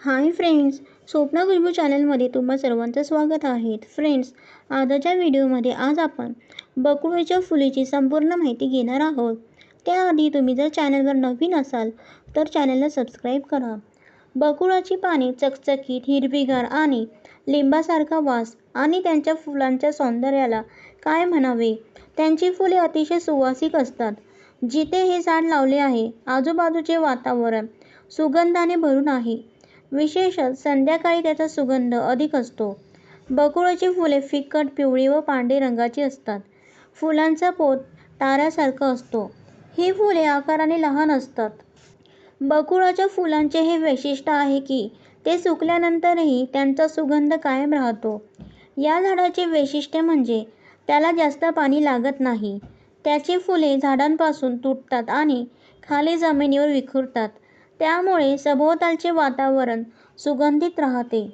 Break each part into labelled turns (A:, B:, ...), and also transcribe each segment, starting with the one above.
A: Hi friends स्वप्न खुशबू चॅनलमध्ये तुम्हा सर्वांचं स्वागत आहे. फ्रेंड्स आजच्या व्हिडिओमध्ये आज आपण बकुळेच्या फुलीची संपूर्ण माहिती घेणार आहोत. त्याआधी तुम्ही जर चॅनलवर नवीन असाल तर चॅनलला सबस्क्राईब करा. बकुळाची पाने चकचकीत हिरवीगार आणि लिंबासारखा वास आणि त्यांच्या फुलांच्या सौंदर्याला काय म्हणावे? त्यांची फुले अतिशय सुवासिक असतात. जिथे हे झाड लावले आहे आजूबाजूचे वातावरण सुगंधाने भरून आहे. विशेषत संध्याकाळी त्याचा सुगंध अधिक असतो. बकुळाची फुले फिकट पिवळी व पांढरी रंगाची असतात. फुलांचा पोत ताऱ्यासारखा असतो. ही फुले आकाराने लहान असतात. बकुळाच्या फुलांचे हे वैशिष्ट्य आहे की ते सुकल्यानंतरही त्यांचा सुगंध कायम राहतो. या झाडाचे वैशिष्ट्य म्हणजे त्याला जास्त पाणी लागत नाही. त्याची फुले झाडांपासून तुटतात आणि खाली जमिनीवर विखुरतात. त्यामुळे सभोवतालचे वातावरण सुगंधित राहते.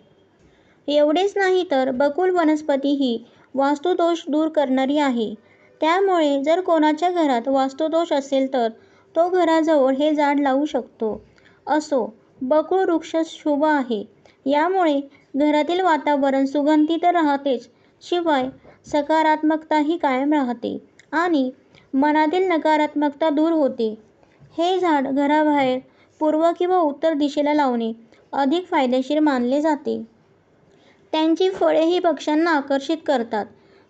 A: एवढेच नाही तर बकुळ वनस्पती ही वास्तुदोष दूर करणारी आहे. त्यामुळे जर कोणाच्या घरात वास्तुदोष असेल तर तो घराजवळ हे झाड लावू शकतो. असो बकुळ वृक्ष शुभ आहे. यामुळे घरातील वातावरण सुगंधी तर राहतेच शिवाय सकारात्मकताही कायम राहते आणि मनातील नकारात्मकता दूर होते. हे झाड घराबाहेर पूर्व किंवा उत्तर दिशेला लावणे अधिक फायदेशीर मानले जाते. त्यांची फळे ही पक्ष्यांना आकर्षित करतात.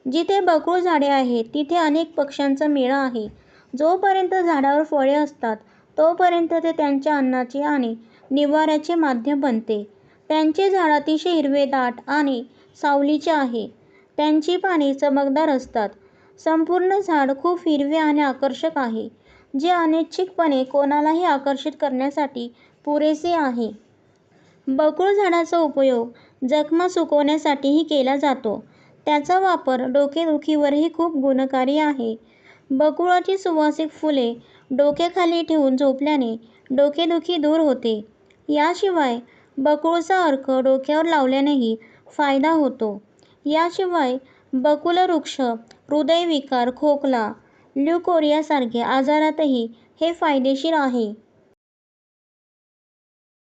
A: जिथे बकुळ झाडे आहेत तिथे अनेक पक्ष्यांचा मेळा आहे. जोपर्यंत झाडावर फळे असतात तोपर्यंत ते त्यांच्या अन्नाचे आणि निवाऱ्याचे माध्यम बनते. त्यांचे झाड अतिशय हिरवे दाट आणि सावलीचे आहे. त्यांची पाने चमकदार असतात. संपूर्ण झाड खूप हिरवे आणि आकर्षक आहे. जे अनैच्छिकपणे कोणालाही आकर्षित करण्यासाठी पुरेसे आहे. बकुळ झाडाचा उपयोग जखमा सुकवण्यासाठीही केला जातो. त्याचा वापर डोकेदुखीवरही खूप गुणकारी आहे. बकुळाची सुवासिक फुले डोक्याखाली ठेवून झोपल्याने डोकेदुखी दूर होते. याशिवाय बकुळचा अर्क डोक्यावर लावल्यानेही फायदा होतो. याशिवाय बकुलवृक्ष हृदयविकार खोकला ल्युकोरियासारख्या आजारातही हे फायदेशीर आहे.